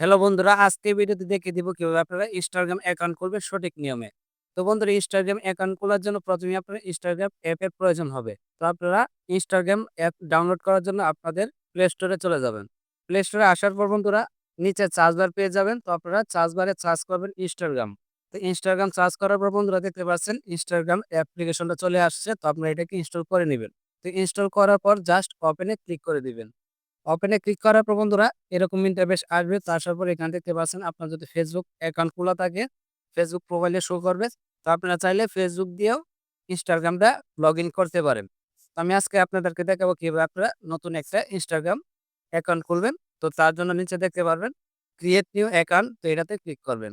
Hello বন্ধুরা, আজকে ভিডিওতে দেখিয়ে দিব কীভাবে আপনারা ইনস্টাগ্রাম অ্যাকাউন্ট করবেন সঠিক নিয়মে। তো বন্ধুরা ইনস্টাগ্রাম অ্যাকাউন্ট খোলার জন্য প্রথমে আপনার ইনস্টাগ্রাম অ্যাপের প্রয়োজন হবে। তো আপনারা ইনস্টাগ্রাম অ্যাপ ডাউনলোড করার জন্য আপনাদের প্লে স্টোরে চলে যাবেন। প্লে স্টোরে আসার পর বন্ধুরা, নিচে চার্জ বার পেয়ে যাবেন। তো আপনারা চার্জ বারে চার্জ করবেন ইনস্টাগ্রাম তো ইনস্টাগ্রাম চার্জ করার পর বন্ধুরা, দেখতে পাচ্ছেন ইনস্টাগ্রাম অ্যাপ্লিকেশনটা চলে আসছে। তো আপনারা এটাকে ইনস্টল করে নেবেন। তো ইনস্টল করার পর জাস্ট ওপেনে ক্লিক করে দিবেন। ওপেনে ক্লিক করার পর বন্ধুরা এরকম ইন্টারফেস আসবে। তো আসার পর এখানে দেখতে পাচ্ছেন আপনার যদি ফেসবুক অ্যাকাউন্ট খোলা থাকে ফেসবুক প্রোফাইলে শো করবে। তো আপনারা চাইলে ফেসবুক দিয়েও ইনস্টাগ্রামটা লগ করতে পারেন। তো আমি আজকে আপনাদেরকে দেখাবো কীভাবে আপনারা নতুন একটা ইনস্টাগ্রাম অ্যাকাউন্ট খুলবেন। তো তার জন্য নিচে দেখতে পারবেন ক্রিয়েট নিউ অ্যাকাউন্ট তো এটাতে ক্লিক করবেন।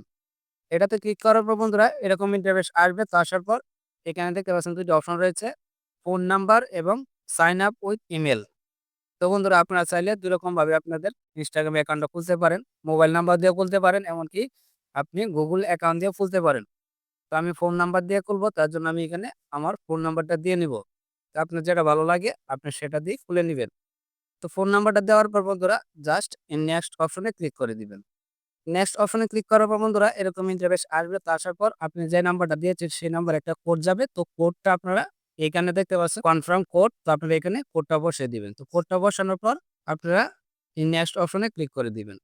এটাতে ক্লিক করার পর বন্ধুরা এরকম ইন্টারফেস আসবে। তো আসার পর এখানে দেখতে পাচ্ছেন দুটি অপশন রয়েছে ফোন নাম্বার এবং সাইন আপ উইথ ইমেল তো বন্ধুরা আপনারা চাইলে দুরকম ভাবে আপনাদের ইনস্টাগ্রাম অ্যাকাউন্টটা খুলতে পারেন মোবাইল নাম্বার দিয়ে খুলতে পারেন, এমনকি আপনি গুগল অ্যাকাউন্ট দিয়ে খুলতে পারেন। তো আমি ফোন নাম্বার দিয়ে খুলবো, তার জন্য আমি এখানে আমার ফোন নাম্বারটা দিয়ে নিব। তো আপনার যেটা ভালো লাগে, আপনি সেটা দিয়ে খুলে নেবেন। তো ফোন নাম্বারটা দেওয়ার পর বন্ধুরা জাস্ট নেক্সট অপশনে ক্লিক করে দিবেন। নেক্সট অপশনে ক্লিক করার পর বন্ধুরা, এরকম ইন্টারভেস আসবে, তো আসার পর আপনি যে নাম্বারটা দিয়েছেন, সেই নাম্বার একটা কোড যাবে, তো কোডটা আপনারা এখানে দেখতে পাচ্ছেন কনফার্ম কোড তো আপনারা এখানে কোডটা বসিয়ে দিবেন। তো কোডটা বসানোর পর আপনারা নেক্সট অপশনে ক্লিক করে দিবেন।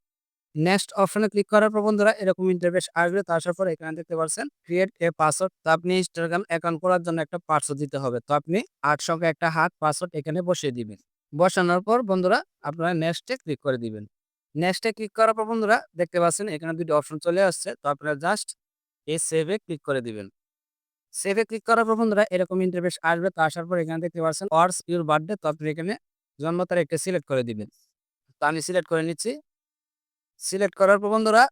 নেক্সট অপশনে ক্লিক করার পর বন্ধুরা এরকম ইন্টারভেস আসবে, তো আসার পর এখানে দেখতে পাচ্ছেন ক্রিয়েট এ পাসওয়ার্ড তো আপনি ইনস্টাগ্রাম অ্যাকাউন্ট করার জন্য একটা পাসওয়ার্ড দিতে হবে। তো আপনি আট সংখ্যা একটা হাত পাসওয়ার্ড এখানে বসিয়ে দিবেন। বসানোর পর বন্ধুরা আপনারা নেক্সটে ক্লিক করে দিবেন। নেক্সটে ক্লিক করার পর বন্ধুরা দেখতে পাচ্ছেন এখানে দুটি অপশন চলে আসছে, তো আপনারা জাস্ট এই সেভে ক্লিক করে দিবেন। সেভে ক্লিক করার পর বন্ধুরা এরকম ইন্টারফেস আসবে। তো আসার পর এখানে দেখতে পাচ্ছেন ওয়ার্স ইউর বার্থডে তো আপনি এখানে জন্ম তারিখটা সিলেক্ট করে দিবেন। তো আমি সিলেক্ট করে নিচ্ছি। সিলেক্ট করার পর বন্ধুরা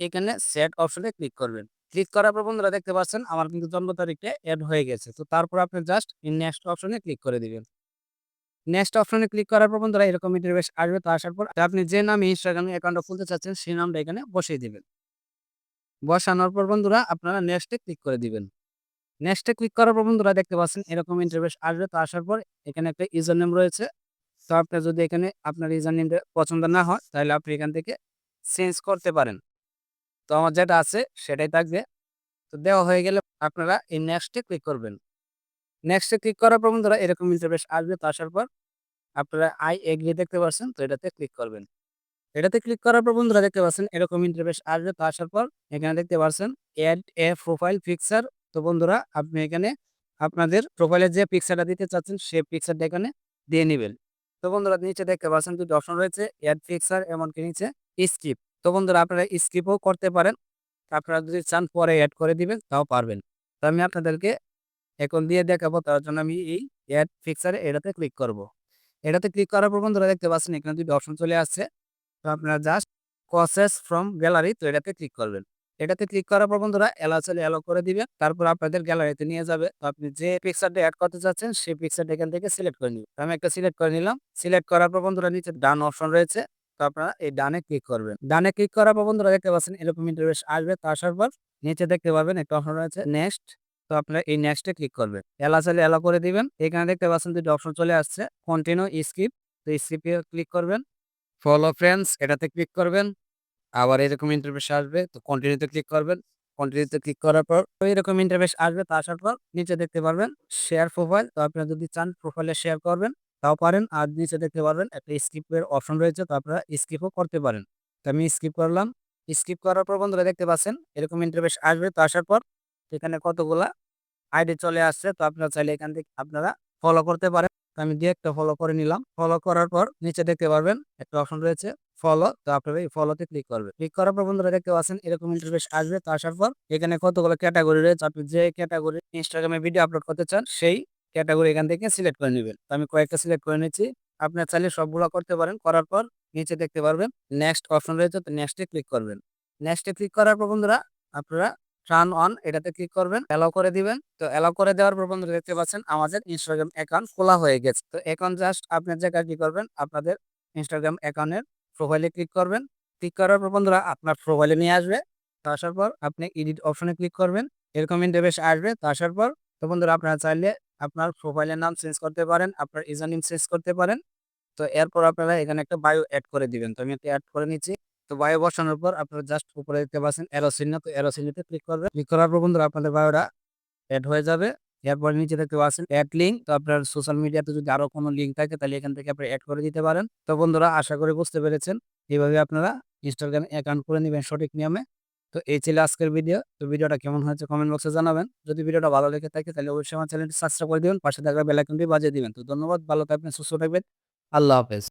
এখানে সেট অপশনে ক্লিক করবেন। ক্লিক করার পর বন্ধুরা দেখতে পাচ্ছেন, আমার কিন্তু জন্ম তারিখটা অ্যাড হয়ে গেছে। তো তারপর আপনি জাস্ট নেক্সট অপশনে ক্লিক করে দিবেন। নেক্সট অপশনে ক্লিক করার পর বন্ধুরা এরকম ইন্টারভেস আসবে। তো আসার পর আপনি যে নামে ইনস্টাগ্রামে অ্যাকাউন্টটা খুলতে চাচ্ছেন, সেই নামটা এখানে বসিয়ে দিবেন। বসানোর পর বন্ধুরা আপনারা নেক্সটে ক্লিক করে দিবেন। নেক্সটে ক্লিক করার পর বন্ধুরা দেখতে পাচ্ছেন এরকম ইন্টারভেস আসবে। তো আসার পর এখানে একটা ইউজার নেম রয়েছে। তো আপনার যদি এখানে আপনার ইউজার নেমটা পছন্দ না হয়, তাহলে আপনি এখান থেকে চেঞ্জ করতে পারেন। তো আমার যেটা আছে সেটাই থাকবে। তো দেওয়া হয়ে গেলে আপনারা এই নেক্সটে ক্লিক করবেন। নেক্সটে ক্লিক করার পর বন্ধুরা এরকম ইন্টারভেস আসবে। তো আসার পর আপনারা আই এগ্রি দেখতে পাচ্ছেন, তো এটাতে ক্লিক করবেন। এটাতে ক্লিক করার পর বন্ধুরা দেখতে পাচ্ছেন এরকম ইন্টারভেস আসবে। তো আসার পর এখানে দেখতে পাচ্ছেন অ্যাড এ প্রোফাইল পিকচার তো বন্ধুরা, আপনি এখানে আপনাদের প্রোফাইলে যে পিকচারটা দিতে চাচ্ছেন সেই পিকচারটা এখানে দিয়ে নেবেন। তো বন্ধুরা, নিচে দেখতে পাচ্ছেন দুটি অপশন রয়েছে অ্যাড পিকচার এমনকি নিচে স্কিপ তো বন্ধুরা, আপনারা স্কিপও করতে পারেন। আপনারা যদি চান, পরে অ্যাড করে দিবেন, তাও পারবেন। তো আমি আপনাদেরকে এখন দিয়ে দেখাবো, তার জন্য আমি এই অ্যাড পিকচারে এটাতে ক্লিক করব। এটাতে ক্লিক করার পর বন্ধুরা, দেখতে পাচ্ছেন এখানে দুটি অপশন চলে আসছে। তো আপনারা জাস্ট প্রসেস ফ্রম গ্যালারি তো এটাতে ক্লিক করবেন। এটাতে ক্লিক করার পর বন্ধুরা এলো চলে এলো করে দিবেন তারপর আপনাদের গ্যালারিতে নিয়ে যাবে। আপনি যে পিকচারটা অ্যাড করতে চাচ্ছেন, সেই পিকচারটা এখান থেকে সিলেক্ট করে নিবেন আমি একটা সিলেক্ট করে নিলাম। সিলেক্ট করার পর বন্ধুরা নিচে ডান অপশন রয়েছে। তো আপনারা এই ডানে ক্লিক করবেন। ডানে ক্লিক করার পর বন্ধুরা দেখতে পাচ্ছেন এরকম ইন্টারভেস আসবে। তো আসার পর নিচে দেখতে পাবেন একটা অপশন রয়েছে নেক্সট তো আপনারা এই নেক্সটে ক্লিক করবেন। এলা এলা করে দিবেন। এখানে দেখতে পাচ্ছেন দুটো অপশন চলে আসছে। কন্টিনিউ স্কিপ তো স্কিপে ক্লিক করবেন। ফলো ফ্রেন্ডস এটাতে ক্লিক করবেন। আবার এরকম ইন্টারভেস আসবে, তো কন্টিনিউতে ক্লিক করবেন। কন্টিনিউতে ক্লিক করার পর এরকম ইন্টারভেস আসবে, তো আসার পর নিচে দেখতে পারবেন শেয়ার প্রোফাইল তো আপনারা যদি চান প্রোফাইলে শেয়ার করবেন, তাও পারেন। আর নিচে দেখতে পারবেন একটা স্কিপের অপশন রয়েছে, তো আপনারা স্কিপও করতে পারেন। তো আমি স্কিপ করলাম। স্কিপ করার পর বন্ধুরা দেখতে পাচ্ছেন এরকম ইন্টারভেস আসবে, তো আসার পর এখানে কতগুলা আইডি চলে আসছে, তো আপনারা চাইলে এখান থেকে আপনারা ফলো করতে পারেন। তো আমি দিয়ে একটা ফলো করে নিলাম। ফলো করার পর নিচে দেখতে পারবেন একটা অপশন রয়েছে ফলো তো আপনারা এই ফলোতে ক্লিক করবেন। ক্লিক করার পর বন্ধুরা দেখতে পাচ্ছেন এরকম ইন্টারফেস আসবে। তো আসার পর এখানে কতগুলো ক্যাটাগরি রয়েছে? আপনি যে ক্যাটাগরি ইনস্টাগ্রামে ভিডিও আপলোড করতে চান, সেই ক্যাটাগরি এখান থেকে সিলেক্ট করে নেবেন। তো আমি কয়েকটা সিলেক্ট করে নিচ্ছি। আপনার চাইলে সবগুলো করতে পারেন। করার পর নিচে দেখতে পারবেন নেক্সট অপশন রয়েছে, তো নেক্সটে ক্লিক করবেন। নেক্সটে ক্লিক করার পর বন্ধুরা আপনারা টার্ন অন এটাতে ক্লিক করবেন। অ্যালাউ করে দিবেন। তো অ্যালাউ করে দেওয়ার পর বন্ধুরা দেখতে পাচ্ছেন আমাদের ইনস্টাগ্রাম অ্যাকাউন্ট খোলা হয়ে গেছে। তো এখন জাস্ট আপনার জায়গায় কি করবেন, আপনাদের ইনস্টাগ্রাম অ্যাকাউন্টের প্রোফাইলে ক্লিক করবেন। ক্লিক করার পর বন্ধুরা আপনার প্রোফাইলে নিয়ে আসবে। তো আসার পর আপনি এডিট অপশনে ক্লিক করবেন। এরকম ইন্টারভেস আসবে। তো আসার পর, তো বন্ধুরা আপনারা চাইলে আপনার প্রোফাইলের নাম চেঞ্জ করতে পারেন, আপনার ইউজার নেম চেঞ্জ করতে পারেন। তো এরপর আপনারা এখানে একটা বায়ো অ্যাড করে দিবেন। তো আমি একটা অ্যাড করে নিচ্ছি। তো বায়ো বসানোর পর আপনারা জাস্ট উপরে দেখতে পাচ্ছেন চিহ্ন। তো চিহ্নতে ক্লিক করবেন। ক্লিক করার পর বন্ধুরা আপনাদের বায়োটা অ্যাড হয়ে যাবে। এরপর নিচে দেখতে পাচ্ছেন অ্যাড লিঙ্ক তো আপনার সোশ্যাল মিডিয়াতে যদি আরও কোনো লিঙ্ক থাকে, তাহলে এখান থেকে আপনি অ্যাড করে দিতে পারেন। তো বন্ধুরা, আশা করি বুঝতে পেরেছেন। এইভাবে আপনারা ইনস্টাগ্রাম অ্যাকাউন্ট করে নেবেন সঠিক নিয়মে। তো এই ছিল আজকের ভিডিও তো ভিডিওটা কেমন হয়েছে কমেন্ট বক্সে জানাবেন। যদি ভিডিওটা ভালো লেগে থাকে, তাহলে অবশ্যই আমার চ্যানেলটি সাবস্ক্রাইব করে দিবেন। পাশে থাকা বেল আইকনটি বাজিয়ে দিবেন। তো ধন্যবাদ, ভালো থাকবেন, সুস্থ থাকবেন। আল্লাহ হাফেজ।